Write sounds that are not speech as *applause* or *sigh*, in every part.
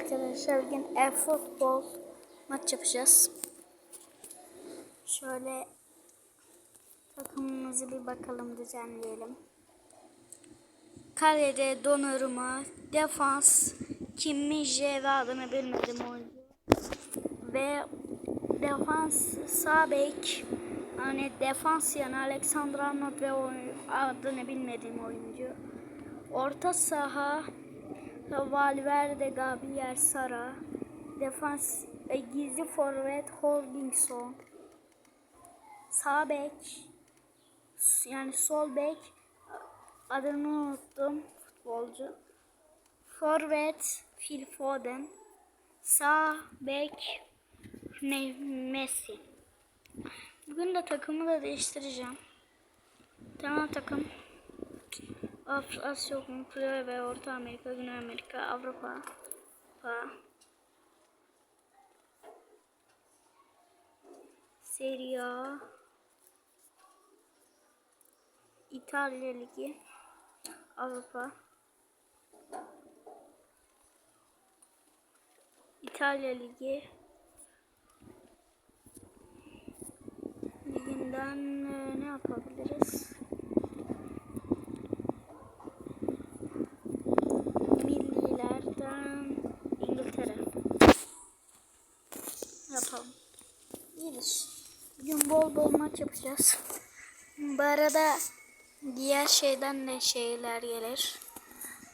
arkadaşlar bugün e-futbol maç yapacağız. Şöyle takımımızı bir bakalım düzenleyelim. Kalede Donnarumma, defans Kim J ve adını bilmedim oyuncu. Ve defans sağ bek hani defans yani Alexander Arnold ve oy- adını bilmediğim oyuncu. Orta saha Valverde, Gabriel Sara, defans e, gizli forvet Holdingson, sağ bek yani sol bek adını unuttum futbolcu. Forvet Phil Foden, sağ bek Ne- Messi. Bugün de takımı da değiştireceğim. Tamam takım. Asya, Kuzey ve Orta Amerika, Güney Amerika, Avrupa, Avrupa. Serie İtalya Ligi, Avrupa, İtalya Ligi, liginden e, ne yapabiliriz? İyidir. Bugün bol bol maç yapacağız. Bu arada diğer şeyden de şeyler gelir.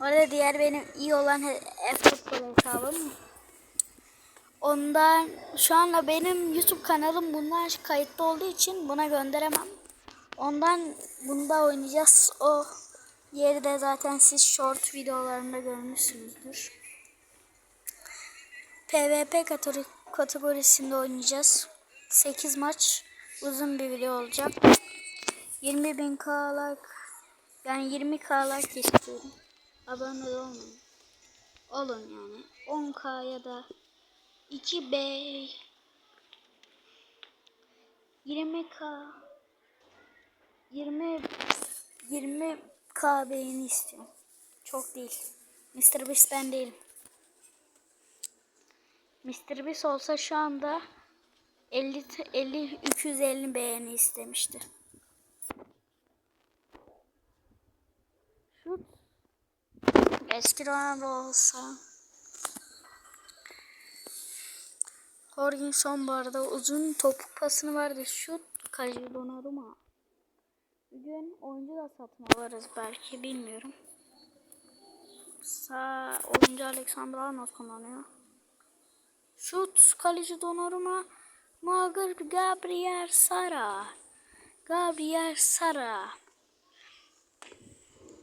Orada diğer benim iyi olan e-futbol hesabım. Ondan şu anda benim YouTube kanalım bunlar kayıtlı olduğu için buna gönderemem. Ondan bunda oynayacağız. O yeri de zaten siz short videolarında görmüşsünüzdür. PvP kategori- kategorisinde oynayacağız. 8 maç uzun bir video olacak. 20 bin k'lık yani 20 k'lık istiyorum. Abone olmayın. Olun yani. 10k ya da 2b 20k 20 20 k beğeni istiyorum. Çok değil. Mr. Beast ben değilim. Mr. Beast olsa şu anda 50 50 250 beğeni istemişti. Şut. Eski Ronaldo olsa. Jorginson bu arada uzun topuk pasını vardı. Şut. Kaleci Donnarumma. Bugün oyuncu da satın alırız belki bilmiyorum. Sağ oyuncu Alexander Arnold kullanıyor. Şut kaleci Donnarumma. Magar Gabriel Sara. Gabriel Sara.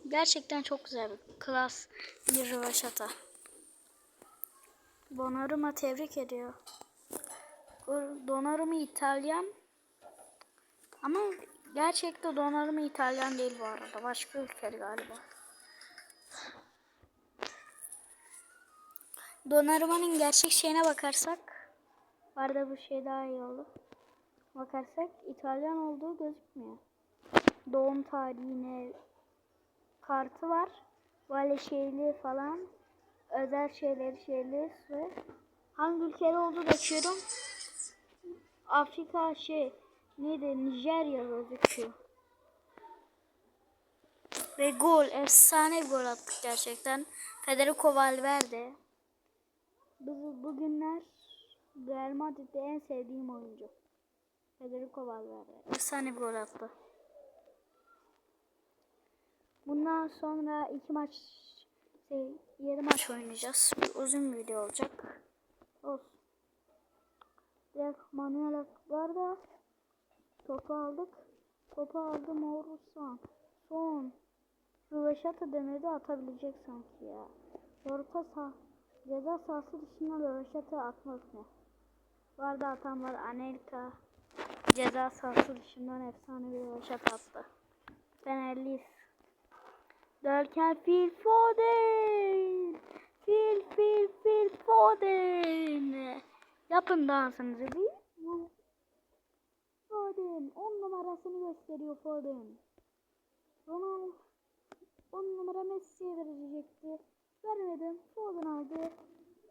Gerçekten çok güzel bir klas bir rövaşata. Donnarumma tebrik ediyor. Donnarumma İtalyan. Ama gerçekten Donnarumma İtalyan değil bu arada. Başka ülkeli galiba. Donnarumma'nın gerçek şeyine bakarsak var da bu şey daha iyi oldu. Bakarsak İtalyan olduğu gözükmüyor. Doğum tarihine kartı var. Böyle şeyli falan. Özel şeyleri şeyli ve hangi ülkede olduğu bakıyorum. Afrika şey neydi Nijerya gözüküyor. Ve gol efsane gol attık gerçekten. Federico Valverde. Bu, bugünler Real Madrid'de en sevdiğim oyuncu. Federico Valverde. Efsane bir gol attı. Bundan sonra iki maç şey, yedi maç oynayacağız. Bir uzun bir video olacak. Olsun. Direkt Manuel var da topu aldık. Topu aldım Orusan. Son. Röveşata demedi atabilecek sanki ya. Orta sah ceza sahası dışında röveşata atmak ne? Var da atan var Anelka. Ceza sahası dışından efsane bir röveşata attı. Fenerliyiz. Derken Phil Foden. Phil Phil Phil Foden. Yapın dansınızı bir. Foden. 10 numarasını gösteriyor Foden. Ronaldo 10 numara Messi'ye verecekti. Vermedim. Foden aldı.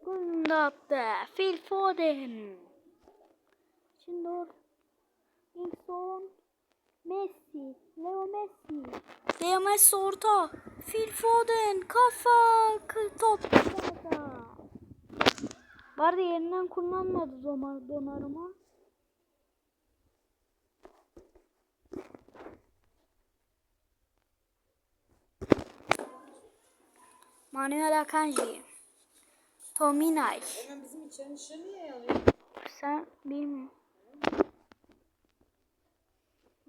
Golünü attı. Phil Foden. Şimdi o Wilson Messi. Leo Messi. Leo Messi orta. Phil Foden. Kafa. Top. Var da yerinden kullanmadı Donnarumma. Manuel Akanji. Tominay. Hemen bizim içerinin ışığı niye yanıyor? Sen bilmiyorum.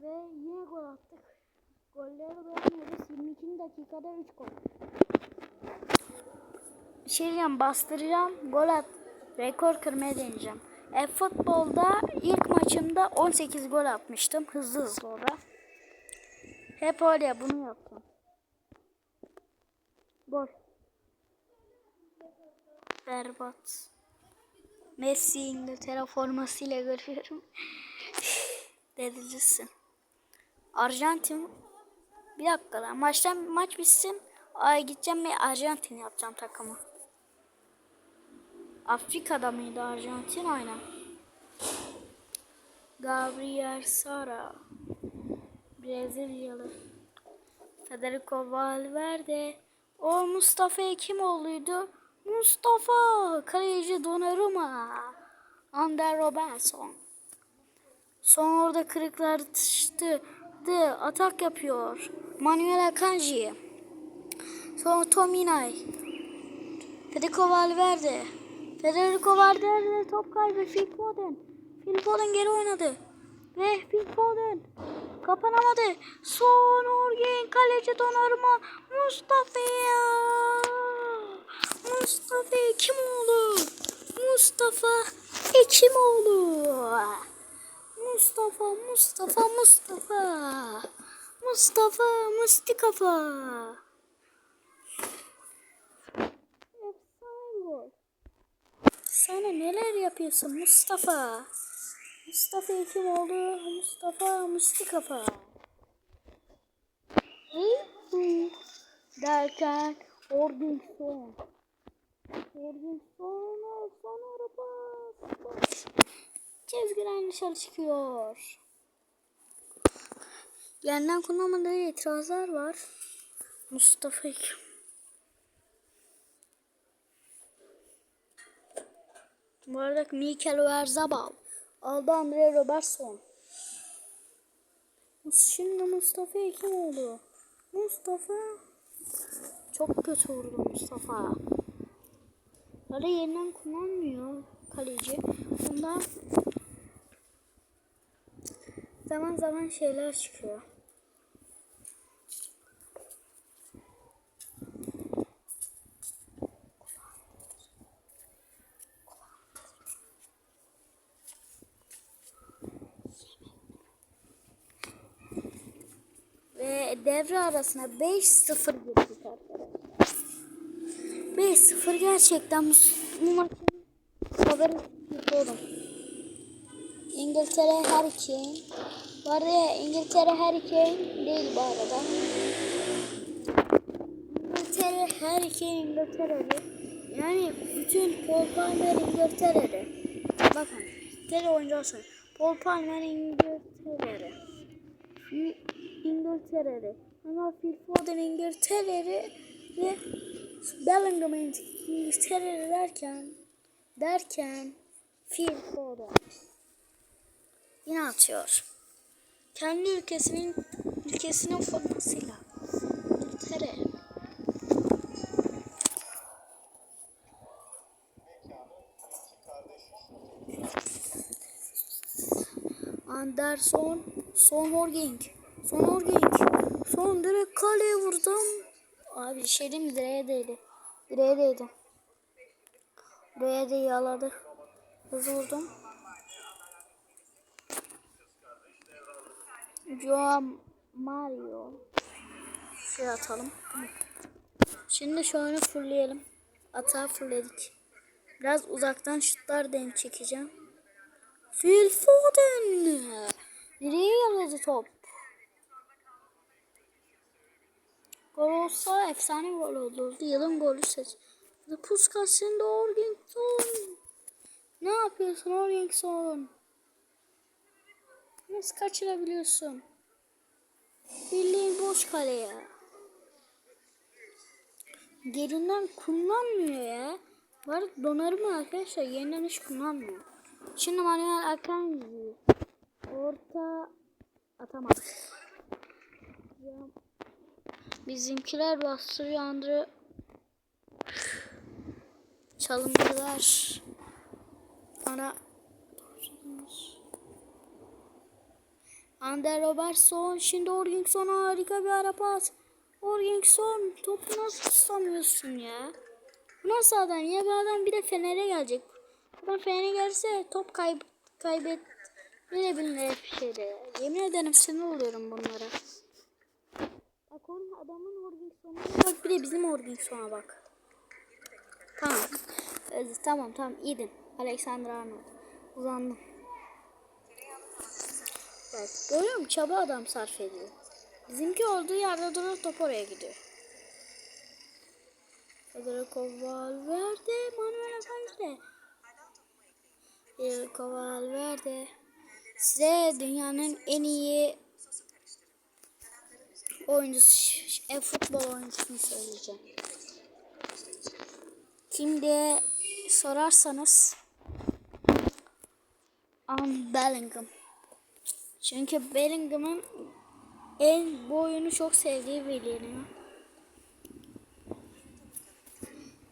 Ve yine gol attık. Golleri beğenmiyoruz. 22 dakikada 3 gol. Bir şey bastıracağım. Gol at. Rekor kırmaya deneyeceğim. E futbolda ilk maçımda 18 gol atmıştım. Hızlı hızlı o da. Hep öyle bunu yaptım. Gol. Berbat. Messi İngiltere formasıyla görüyorum. *laughs* Delirsin. Arjantin bir dakika lan maçtan maç bitsin. Ay gideceğim ve Arjantin yapacağım takımı. Afrika'da mıydı Arjantin aynen. Gabriel Sara Brezilyalı. Federico Valverde. O Mustafa Ekimoğlu'ydu. Mustafa kaleci Donnarumma. Ander Robertson. Son orada kırıklar tıştı. De, atak yapıyor. Manuel Akanji. Sonra Tominay. Federico Valverde. Federico Valverde top kaybı. Phil Foden. Phil Foden geri oynadı. Ve Phil Foden. Kapanamadı. Son Orgen kaleci Donnarumma. Mustafa Mustafa Ekimoğlu. Mustafa Ekimoğlu. Mustafa, Mustafa, Mustafa. Mustafa, Mustikafa. Efsane gol. Sana neler yapıyorsun Mustafa? Mustafa Ekimoğlu, Mustafa, Mustikafa. Hı? Derken Ordington. Ordington sonra pas. Çizgiden dışarı çıkıyor. Yandan kullanmadığı itirazlar var. Mustafa Ekim. Bu arada Mikel Oyarzabal. Aldı Andre Robertson. Şimdi Mustafa Ekimoğlu. Mustafa. Çok kötü vurdu Mustafa. Böyle yerinden kullanmıyor kaleci. Bundan zaman zaman şeyler çıkıyor. Ve devre arasına 5-0 girdik arkadaşlar. 5-0 gerçekten bu, bu maçın favori oldum. İngiltere Harry Kane. Bu arada İngiltere Harry Kane değil bu arada. İngiltere Harry Kane İngiltere'li. Yani bütün Paul Palmer İngiltere'li. Bakın. Tek oyuncu olsun. Paul Palmer İngiltere'li. Fi- İngiltere'li. Ama Phil Foden İngiltere'li ve Bellingham İngiltere'li derken derken Phil Foden yine atıyor. Kendi ülkesinin ülkesinin formasıyla. İngiltere. Anderson, Son Horging, Son Horging, Son direkt kaleye vurdum. Abi şey değil direğe değdi. Direğe değdi. Direğe de yaladı. Hızlı vurdum. Joao Mario. Şuraya atalım. Şimdi şu oyunu fırlayalım. Atağı fırladık. Biraz uzaktan şutlar denk çekeceğim. Phil Foden. Nereye yaladı top? Gol olsa efsane gol olurdu. Yılın golü seç. Puskas şimdi Orgington. Ne yapıyorsun Orrington? Nasıl kaçırabiliyorsun? Bildiğin boş kale ya. Gerinden kullanmıyor ya. Var donarım arkadaşlar yeniden hiç kullanmıyor. Şimdi Manuel Akanji orta atamaz. Ya. Bizimkiler bastırıyor Andre çalımcılar. Ana Ander Robertson şimdi Orgingson'a harika bir ara pas. Orgingson topu nasıl tutamıyorsun ya? Bu nasıl adam ya? Bu adam bir de Fener'e gelecek. Adam Fener'e gelse top kayb kaybet ne bileyim bir şeyde. Yemin ederim sinir oluyorum bunlara. Bak onun adamın Orgingson'a bak bir de bizim Orgingson'a bak. Tamam. Ee, tamam tamam iyiydin. Alexander Arnold. Uzandım. Bak görüyor musun? Çaba adam sarf ediyor. Bizimki olduğu yerde duruyor top oraya gidiyor. Federico Valverde, Manuel Akanji. Federico Valverde. Size dünyanın en iyi oyuncusu, e, futbol oyuncusunu söyleyeceğim. Kim diye sorarsanız Am Bellingham. Çünkü Bellingham'ın en bu oyunu çok sevdiği biliniyor.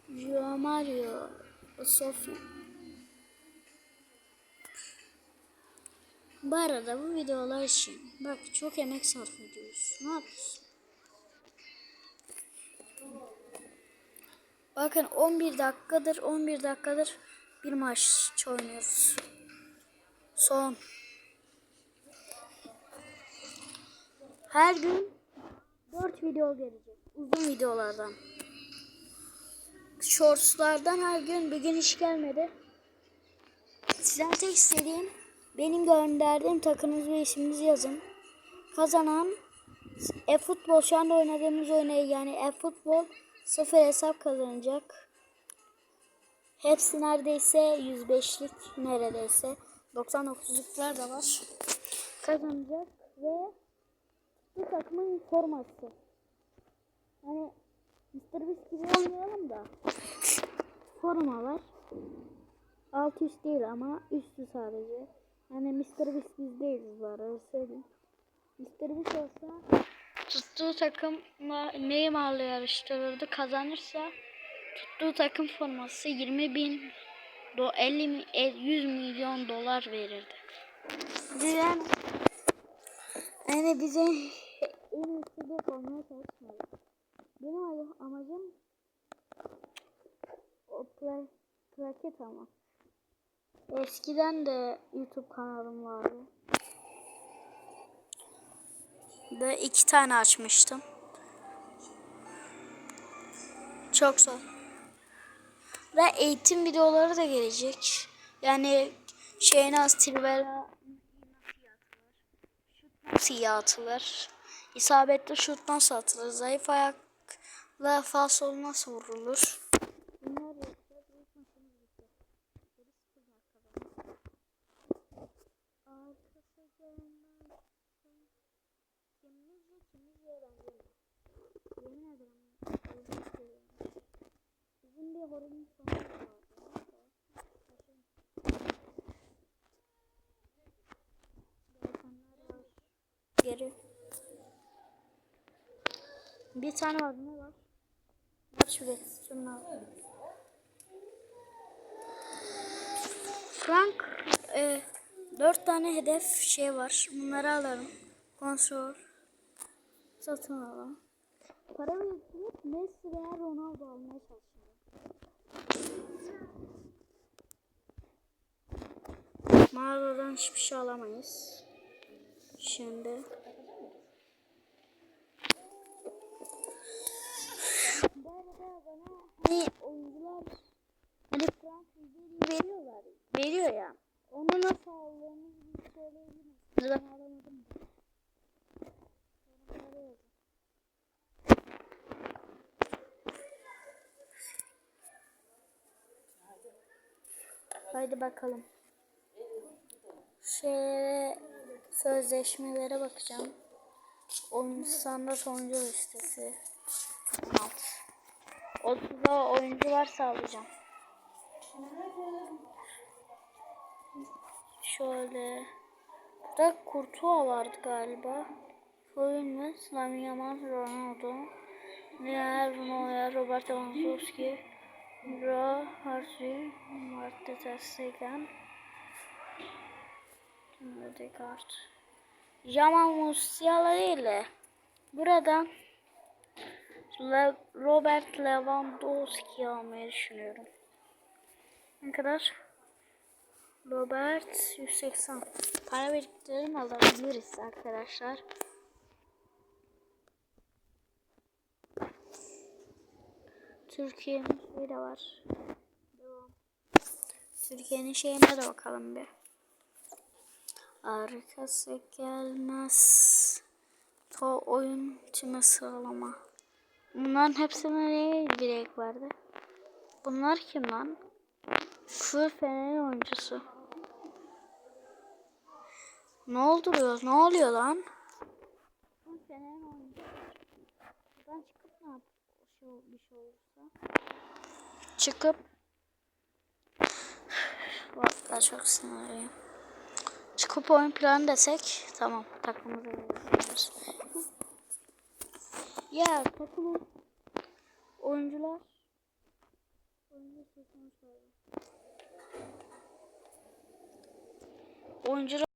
Joao Mario Sofia. Bu arada bu videolar için bak çok emek sarf ediyoruz. Ne yapıyorsun? Bakın 11 dakikadır 11 dakikadır bir maç oynuyoruz. Son. Her gün 4 video gelecek. Uzun videolardan. Shortslardan her gün bir gün hiç gelmedi. Sizden tek istediğim benim gönderdiğim takınız ve isminizi yazın. Kazanan e-futbol şu anda oynadığımız oyunu yani e-futbol sıfır hesap kazanacak. Hepsi neredeyse 105'lik neredeyse. 99'luklar da var. Kazanacak ve takımın forması. Hani Mr. Beast gibi olmayalım da forma var. Alt üst değil ama üstü sadece. Yani Mr. Beast biz değiliz bu arada söyleyeyim. Mr. Beast olsa tuttuğu takımla Neymar'la yarıştırırdı. Kazanırsa tuttuğu takım forması 20 bin do 50 mi- e, 100 milyon dolar verirdi. Yani, yani bize en iyisi de olmaya çalışmıyoruz. Benim am- amacım o pla plaket ama. Eskiden de YouTube kanalım vardı. Ve iki tane açmıştım. Çok zor. Ve eğitim videoları da gelecek. Yani şey nasıl trivela nasıl iyi atılır? İsabetli şut nasıl atılır? Zayıf ayakla falsolu nasıl vurulur? Bunlar bir sonu vardı. Balkanlar var. Geri. Bir tane var. Ne var? Maç üret. Şunlar. Frank e, dört tane hedef şey var. Bunları alalım. Kontrol. Satın alalım. Para biriktirip Messi veya Ronaldo almaya çalışıyorum. Mağazadan hiçbir şey alamayız. Şimdi. Bu arada bana hani oyuncular hani Frank veriyorlar. Veriyor ya. Onu nasıl aldığımızı bir söyleyebilir misiniz? Ben alamadım. Haydi bakalım. Şeye sözleşmelere bakacağım. Oyun standart oyuncu listesi. 16. 30'da oyuncu varsa alacağım. Şöyle. Burada Kurtuğa vardı galiba. Oyun Sami Yaman, Ronaldo, Neymar, Neuer, Roberto Lewandowski, Ra, Harvey, Marta Ter Stegen, Ödegaard. Jamal Musiala de burada Le- Robert Lewandowski almayı düşünüyorum. Ne kadar? Robert 180. Para biriktirelim alabiliriz arkadaşlar. Türkiye'nin şeyi de var. Türkiye'nin şeyine de bakalım bir. Arkası gelmez. To oyun time sıralama. Bunların hepsine ne direkt vardı? Bunlar kim lan? Full Fener oyuncusu. Ne olduruyor? Ne oluyor lan? Full Fener oyuncusu. Buradan çıkıp ne yap? Şey, bir şey olursa. Çıkıp Vallahi çok sinirliyim. Çıkıp oyun planı desek tamam takımımıza yazıyoruz. Ya takımın oyuncular. Oyuncu Oyuncular